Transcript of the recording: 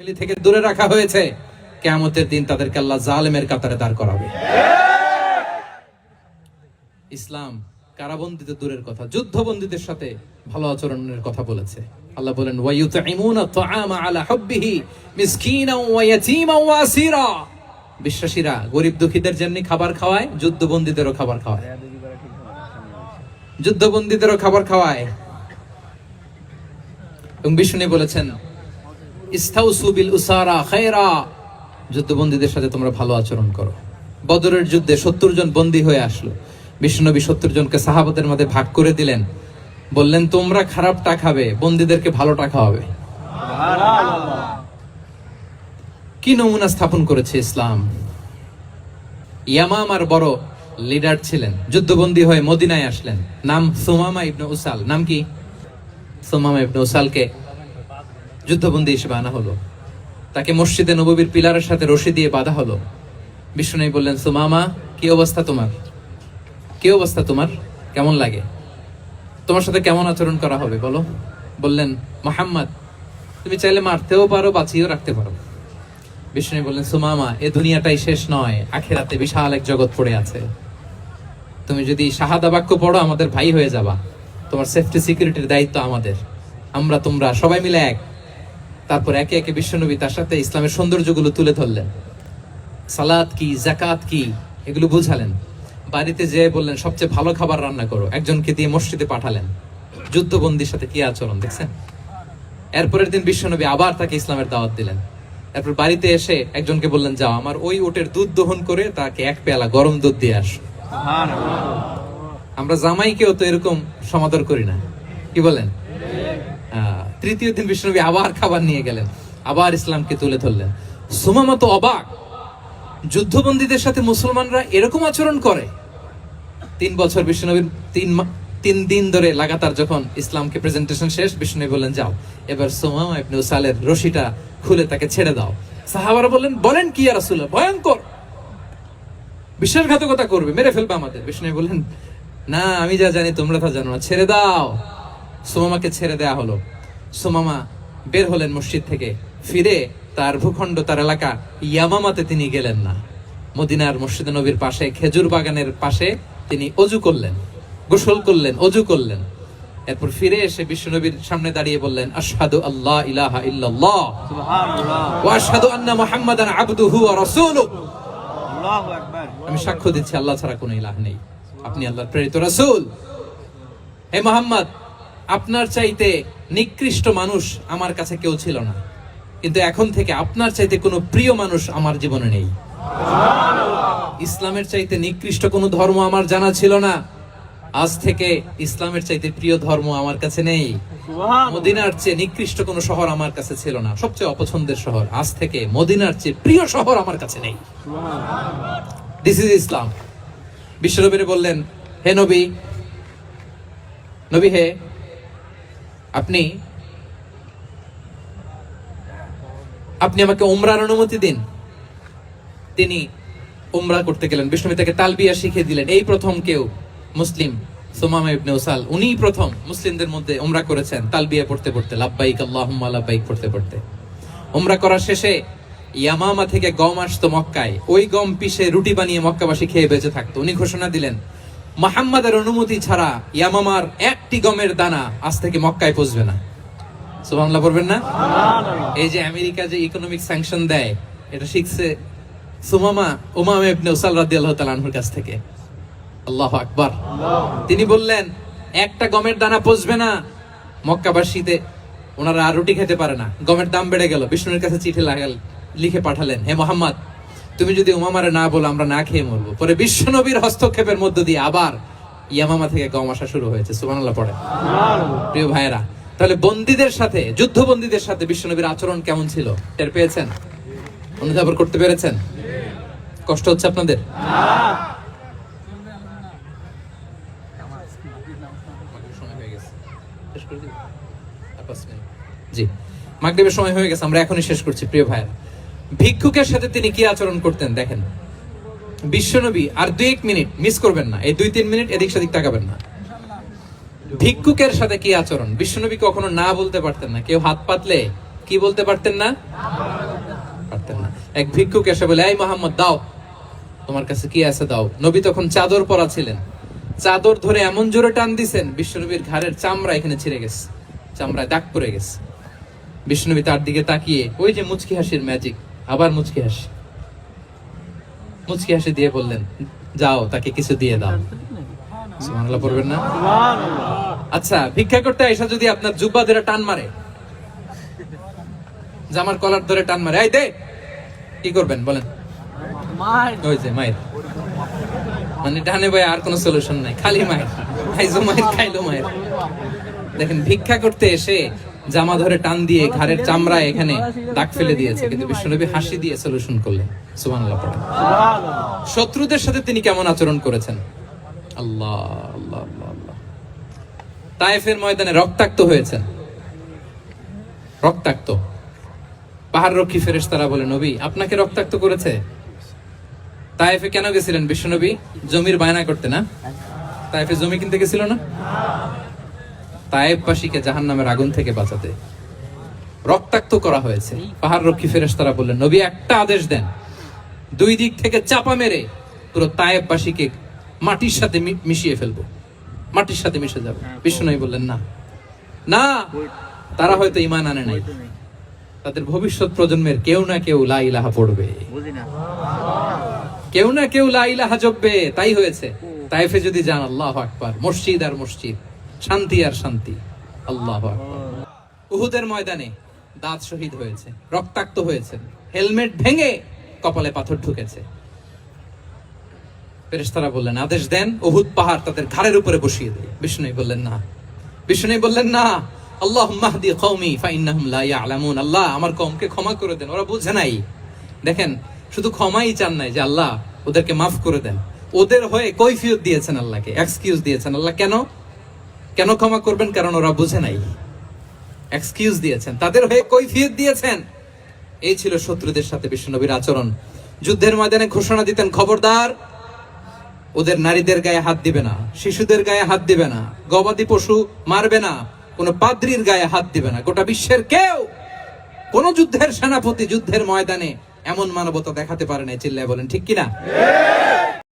মিলি থেকে দূরে রাখা হয়েছে। কেয়ামতের দিন তাদেরকে আল্লাহ জালেমের কাতারে দাঁড় করাবে। ইসলাম কারাবন্দিতে দূরের কথা, যুদ্ধবন্দীদের সাথে ভালো আচরণের কথা বলেছে। আল্লাহ বলেন বিশ্বাসীরা গরিব দুঃখীদের যেমনি খাবার খাওয়ায়, যুদ্ধবন্দীদেরও খাবার খাওয়ায়। যুদ্ধবন্দীদেরও খাবার খাওয়ায়। এবং বিষ্ণু বলেছেন যুদ্ধবন্দীদের সাথে তোমরা ভালো আচরণ করো। বদরের যুদ্ধে সত্তর জন বন্দী হয়ে আসলো। সত্তর জনকে মধ্যে ভাগ করে দিলেন। বললেন, তোমরা খারাপটা খাবে, বন্দীদেরকে ভালোটা খাওয়াবে। কি নমুনা স্থাপন করেছে ইসলাম? ইয়ামামার বড় লিডার ছিলেন, যুদ্ধবন্দী হয়ে মদিনায় আসলেন। নাম সুমামা ইবনে উসাল। নাম কি? সুমামা ইবনে উসালকে যুদ্ধবন্দী হিসেবে আনা হলো। তাকে মসজিদে নববীর পিলারের সাথে রশি দিয়ে বাঁধা হলো। বিষ্ণু বললেন, সুমামা, কি অবস্থা তোমার? কি অবস্থা তোমার? কেমন লাগে? তোমার সাথে কেমন আচরণ করা হবে, বলো? বললেন, মোহাম্মদ, তুমি চাইলে মারতেও পারো, বাঁচিয়েও রাখতে পারো। বিষ্ণু বললেন, সুমামা, এ দুনিয়াটাই শেষ নয়, আখেরাতে বিশাল এক জগৎ পড়ে আছে। তুমি যদি শাহাদা বাক্য পড়ো, আমাদের ভাই হয়ে যাবা। তোমার সেফটি সিকিউরিটির দায়িত্ব আমাদের। আমরা, তোমরা, সবাই মিলে এক। তারপর একে একে বিশ্বনবী তার সাথে ইসলামের সৌন্দর্যগুলো তুলে ধরলেন। সালাদ কি জাকাত কি এগুলো বুঝালেন। বাড়িতে যেয়ে বললেন সবচেয়ে ভালো খাবার রান্না করো। একজনকে দিয়ে মসজিদে পাঠালেন। যুদ্ধবন্দির সাথে কি আচরণ দেখছেন? এরপরের দিন বিশ্বনবী আবার তাকে ইসলামের দাওয়াত দিলেন। এরপর বাড়িতে এসে একজনকে বললেন যাও আমার ওই ওটের দুধ দহন করে তাকে এক পেয়ালা গরম দুধ দিয়ে আস। আমরা জামাইকেও তো এরকম সমাদর করি না। কি বলেন? তৃতীয় দিন বিষ্ণুনবী আবার খাবার নিয়ে গেলেন, আবার ইসলামকে তুলে ধরলেন। সুমামা তো অবাক। যুদ্ধবন্দীদের সাথে মুসলমানরা এরকম আচরণ করে। তিন বছর বিষ্ণুনবীর তিন তিন দিন ধরে লাগাতার যখন ইসলামকে প্রেজেন্টেশন শেষ বিষ্ণু বললেন, যাও। এবার সোমামা ইবনে উসালের রশিটা খুলে তাকে ছেড়ে দাও। সাহাবারা বললেন, বলেন কি আর রাসূলুল্লাহ? ভয়ঙ্কর। বিশ্বাসঘাতকতা করবে, মেরে ফেলবে আমাদের। বিষ্ণু বললেন, না, আমি যা জানি তোমরা তা জানো না। ছেড়ে দাও। সোমামাকে ছেড়ে দেয়া হলো। সোমামা বের হলেন মসজিদ থেকে। ফিরে তার ভূখণ্ড তার এলাকা ইয়ামামাতে তিনি গেলেন না। মদিনার মসজিদ নবীর পাশে খেজুর বাগানের পাশে তিনি অজু করলেন গোসল করলেন অজু করলেন। এরপর ফিরে এসে বিশ্বনবীর সামনে দাঁড়িয়ে বললেন আশহাদু আল্লাহ ইলাহা ইল্লাল্লাহ ওয়া আশহাদু আন্না মুহাম্মাদান আবদুহু ওয়া রাসূলুহু। আমি সাক্ষ্য দিচ্ছি আল্লাহ ছাড়া কোনো ইলাহ নেই। আপনি আল্লাহর প্রেরিত রাসূল। হে মোহাম্মদ আপনার চাইতে নিকৃষ্ট মানুষ আমার কাছে কেউ ছিল না। কিন্তু এখন থেকে আপনার চাইতে কোনো প্রিয় মানুষ আমার জীবনে নেই। ইসলামের চাইতে নিকৃষ্ট কোনো ধর্ম আমার জানা ছিল না। আজ থেকে ইসলামের চাইতে প্রিয় ধর্ম আমার কাছে নেই। মদিনার চেয়ে নিকৃষ্ট কোনো শহর আমার কাছে ছিল না। সবচেয়ে অপছন্দের শহর আজ থেকে মদিনার চেয়ে প্রিয় শহর আমার কাছে নেই। দিস ইজ ইসলাম বিশ্বনবীরে বললেন হে নবী নবী হে আপনি আপনি আমাকে উমরার অনুমতি দিন। তিনি উমরা করতে গেলেন। বিষ্ণু তাকে তালবিয়া শিখিয়ে দিলেন। এই প্রথম কেউ মুসলিম, সুমামা ইবনে উনিই প্রথম মুসলিমদের মধ্যে উমরা করেছেন তালবিয়া পড়তে পড়তে। লাব্বাইক আল্লাহুম্মা, লাব্বাইক পড়তে পড়তে। উমরা করার শেষে ইয়ামামা থেকে গম আসতো মক্কায়। ওই গম পিষে রুটি বানিয়ে মক্কাবাসী খেয়ে বেঁচে থাকতো। উনি ঘোষণা দিলেন মাহাম্মাদের অনুমতি ছাড়া ইয়ামামার একটি গমের দানা আজ থেকে মক্কায় পৌঁছবে না। সুবহানাল্লাহ পড়বেন না? এই যে আমেরিকা যে ইকোনমিক স্যাংশন দেয় এটা শিখছে সুমামা উমামা ইবনে উসাল রাদিয়াল্লাহু তাআলা আনহুর কাছ থেকে। আল্লাহু আকবার। তিনি বললেন একটা গমের দানা পচবে না। মক্কাবাসীতে ওনারা আর রুটি খেতে পারে না। গমের দাম বেড়ে গেল। বিষ্ণুর কাছে চিঠি লাগাল লিখে পাঠালেন হে মোহাম্মদ তুমি যদি উমামারে না বলো আমরা না খেয়ে মরবো। পরে বিশ্বনবীর হস্তক্ষেপের মধ্য দিয়ে আবার ইয়ামামা থেকে গম আসা শুরু হয়েছে। সুবহানাল্লাহ পড়ে প্রিয় ভাইয়েরা তাহলে বন্দীদের সাথে যুদ্ধবন্দীদের সাথে বিশ্বনবীর আচরণ কেমন ছিল? টের পেয়েছেন? অনুধাবন করতে পেরেছেন? কষ্ট হচ্ছে আপনাদের। জি। মাগরিবের সময় হয়ে গেছে আমরা এখনই শেষ করছি প্রিয় ভাইয়েরা। ভিক্ষুকের সাথে তিনি কি আচরণ করতেন? দেখেন। বিশ্বনবী আর দুই এক মিনিট মিস করবেন না। এই দুই তিন মিনিট এদিক সেদিক তাকাবেন না। ভিক্ষুকের সাথে কি আচরণ? বিশ্বনবী কখনো না বলতে পারতেন না। কেউ হাত পাতলে কি বলতে পারতেন না? পারতেন না। এক ভিক্ষুক এসে বলে, এই মোহাম্মদ, দাও। তোমার কাছে কি আছে? দাও। নবী তখন চাদর পরা ছিলেন। চাদর ধরে এমন জোরে টান দিছেন, বিশ্বনবীর ঘাড়ের চামড়া এখানে ছিঁড়ে গেছে, চামড়ায় দাগ পড়ে গেছে। বিষ্ণুবী তার দিকে তাকিয়ে, ওই যে মুচকি হাসির ম্যাজিক আবার মুচকি হাসি। মুচকি হাসি দিয়ে বললেন যাও তাকে কিছু দিয়ে দাও। সুবহানাল্লাহ পড়বেন না? আচ্ছা ভিক্ষা করতে এসে যদি আপনার জুব্বা ধরে টান মারে জামার কলার ধরে টান মারে এই দে কি করবেন বলেন? মায়ের। মানে ডানে বয়ে আর কোনো সলিউশন নাই খালি মায়ের। খাইজো মায়ের খাইলো মায়ের। দেখেন ভিক্ষা করতে এসে জামা ধরে টান দিয়ে ঘাড়ের চামড়ায় এখানে দাগ ফেলে দিয়েছে। কিন্তু বিশ্বনবী হাসি দিয়ে সলিউশন করলেন। পড়েন। শত্রুদের সাথে তিনি কেমন আচরণ করেছেন? আল্লাহ আল্লাহ ময়দানে রক্তাক্ত হয়েছেন। রক্তাক্ত। পাহাড় রক্ষী ফেরেশতারা বলে, নবী, আপনাকে রক্তাক্ত করেছে? তায়েফে কেন গেছিলেন বিশ্বনবী? জমির বায়না করতে না? তায়েফে জমি কিনতে গেছিল না? তায়েববাসীকে জাহান নামের আগুন থেকে বাঁচাতে রক্তাক্ত করা হয়েছে। পাহাড় রক্ষী ফেরেস তারা বললেন নবী একটা আদেশ দেন। দুই দিক থেকে চাপা মেরে পুরো তায়েববাসীকে মাটির সাথে মিশিয়ে ফেলব। মাটির সাথে মিশে যাবে। বিশ্বনবী বললেন না। না তারা হয়তো ইমান আনে নাই। তাদের ভবিষ্যৎ প্রজন্মের কেউ না কেউ লা ইলাহা পড়বে। কেউ না কেউ লা ইলাহা জপবে তাই হয়েছে। তাইফে যদি যান আল্লাহ আকবার। মসজিদ আর মসজিদ। শান্তি আর শান্তি। আল্লাহ উহুদের ময়দানে দাঁত শহীদ হয়েছে, রক্তাক্ত হয়েছে, হেলমেট ভেঙে কপালে পাথর ঢুকেছে। ফেরেশতারা বললেন, আদেশ দেন, উহুদ পাহাড় তাদের ঘাড়ের উপরে বসিয়ে দেয়। বিষ্ণু বললেন, না। বিষ্ণু বললেন, না। আল্লাহ মাহদি কওমি ফাইন্নাহুম লা ইয়ালামুন। আল্লাহ, আমার কওমকে ক্ষমা করে দেন, ওরা বুঝে নাই। দেখেন, শুধু ক্ষমাই চান নাই যে, আল্লাহ, ওদেরকে মাফ করে দেন। ওদের হয়ে কৈফিয়ত দিয়েছেন আল্লাহকে, এক্সকিউজ দিয়েছেন। আল্লাহ, কেন? কেন ক্ষমা করবেন? কারণ ওরা বুঝে নাই। এক্সকিউজ দিয়েছেন। তাদের হয়ে কৈফিয়ত দিয়েছেন। এই ছিল শত্রুদের সাথে বিশ্বনবীর আচরণ। যুদ্ধের ময়দানে ঘোষণা দিতেন, খবরদার, ওদের নারীদের গায়ে হাত দিবে না, শিশুদের গায়ে হাত দিবে না, গবাদি পশু মারবে না, কোন পাদ্রির গায়ে হাত দিবে না, গোটা বিশ্বের কেউ কোন যুদ্ধের সেনাপতি যুদ্ধের ময়দানে এমন মানবতা দেখাতে পারে না চিল্লায় বলেন, ঠিক কিনা?